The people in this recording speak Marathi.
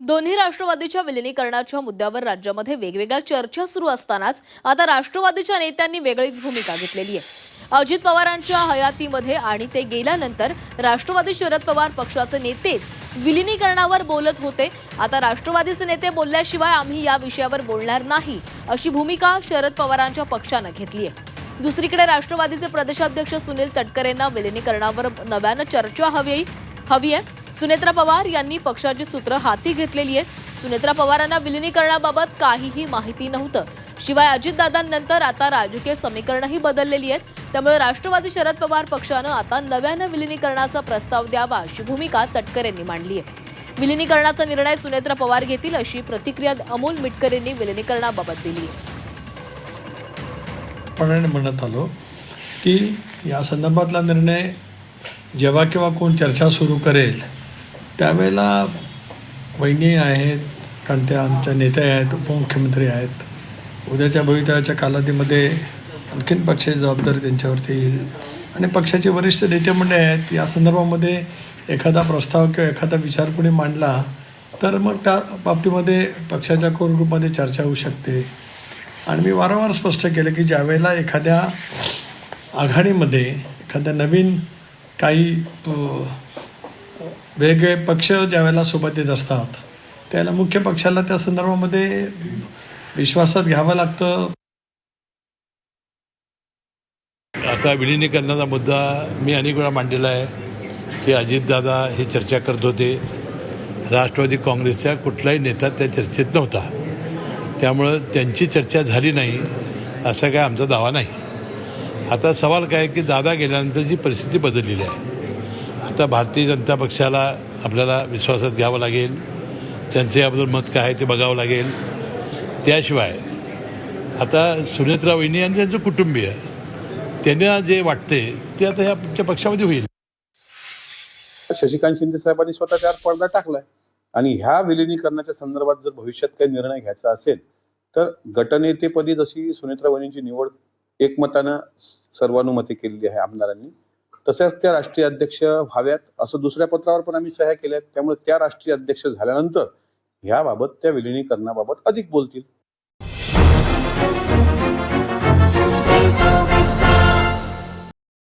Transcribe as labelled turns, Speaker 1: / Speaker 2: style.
Speaker 1: दोन्ही राष्ट्रवादीच्या विलिनीकरणाच्या मुद्द्यावर राज्यामध्ये वेगवेगळ्या चर्चा सुरू असतानाच आता राष्ट्रवादीच्या नेत्यांनी वेगळीच भूमिका घेतलेली आहे. अजित पवारांच्या हयातीमध्ये आणि ते गेल्यानंतर राष्ट्रवादी शरद पवार पक्षाचे नेतेच विलिनीकरणावर बोलत होते. आता राष्ट्रवादीचे नेते बोलल्याशिवाय आम्ही या विषयावर बोलणार नाही अशी भूमिका शरद पवारांच्या पक्षानं घेतली आहे. दुसरीकडे राष्ट्रवादीचे प्रदेशाध्यक्ष सुनील तटकरेंना विलिनीकरणावर नव्यानं चर्चा हवी हवी आहे. सुनेत्रा पवार यांनी पक्षाची सूत्र हाती घेतलेली आहेत. सुनेत्रा पवारांना विलिनीकरणाबाबत काहीही माहिती नव्हतं. शिवाय अजितदादांनंतर आता राजकीय समीकरणंही बदललेली आहेत. त्यामुळे राष्ट्रवादी शरद पवार पक्षानं आता नव्यानं विलिनीकरणाचा प्रस्ताव द्यावा अशी भूमिका तटकर यांनी मांडली आहे. विलिनीकरणाचा निर्णय सुनेत्रा पवार घेतील अशी प्रतिक्रिया अमोल मिटकरेंनी विलिनीकरणाबाबत दिली आहे.
Speaker 2: म्हणत आलो की या संदर्भातला निर्णय जेव्हा केव्हा कोण चर्चा सुरू करेल त्यावेळेला वहिनी आहेत कारण त्या आमच्या नेत्या आहेत उपमुख्यमंत्री आहेत. उद्याच्या भवितव्याच्या कालावधीमध्ये आणखीन पक्षाची जबाबदारी त्यांच्यावरती येईल. आणि पक्षाचे वरिष्ठ नेते मंडळी आहेत या संदर्भामध्ये एखादा प्रस्ताव किंवा एखादा विचार कोणी मांडला तर मग त्या बाबतीमध्ये पक्षाच्या कोर ग्रुपमध्ये चर्चा होऊ शकते. आणि मी वारंवार स्पष्ट केलं की ज्यावेळेला एखाद्या आघाडीमध्ये एखाद्या नवीन काही वेगवेगळे पक्ष ज्यावेळेला सोबत येत असतात त्याला मुख्य पक्षाला त्या संदर्भामध्ये विश्वासात घ्यावं लागतं.
Speaker 3: आता विलिनीकरणाचा मुद्दा मी अनेक वेळा मांडलेला आहे की अजितदादा हे चर्चा करत होते. राष्ट्रवादी काँग्रेसचा कुठलाही नेता त्या चर्चेत नव्हता. त्यामुळं त्यांची चर्चा झाली नाही असा काय आमचा दावा नाही. आता सवाल काय की दादा गेल्यानंतरची परिस्थिती बदललेली आहे आता भारतीय जनता पक्षाला आपल्याला विश्वासात घ्यावं लागेल. त्यांचं याबद्दल मत काय आहे ते बघावं लागेल. त्याशिवाय आता सुनेत्रा वहिनी आणि त्यांचं कुटुंबीय त्यांना जे वाटते ते आता ह्या आमच्या पक्षामध्ये होईल.
Speaker 4: शशिकांत शिंदे साहेबांनी स्वतः त्यावर पडदा टाकलाय. आणि ह्या विलिनीकरणाच्या संदर्भात जर भविष्यात काही निर्णय घ्यायचा असेल तर गटनेतेपदी जशी सुनेत्रा वहिनींची निवड एकमतानं सर्वानुमते केलेली आहे आमदारांनी तसेच त्या राष्ट्रीय अध्यक्ष व्हाव्यात असं दुसऱ्या पत्रावर पण आम्ही सह्या केल्या आहेत त्यामुळे त्या राष्ट्रीय अध्यक्ष झाल्यानंतर ह्याबाबत त्या विलिनीकरणाबाबत अधिक बोलतील.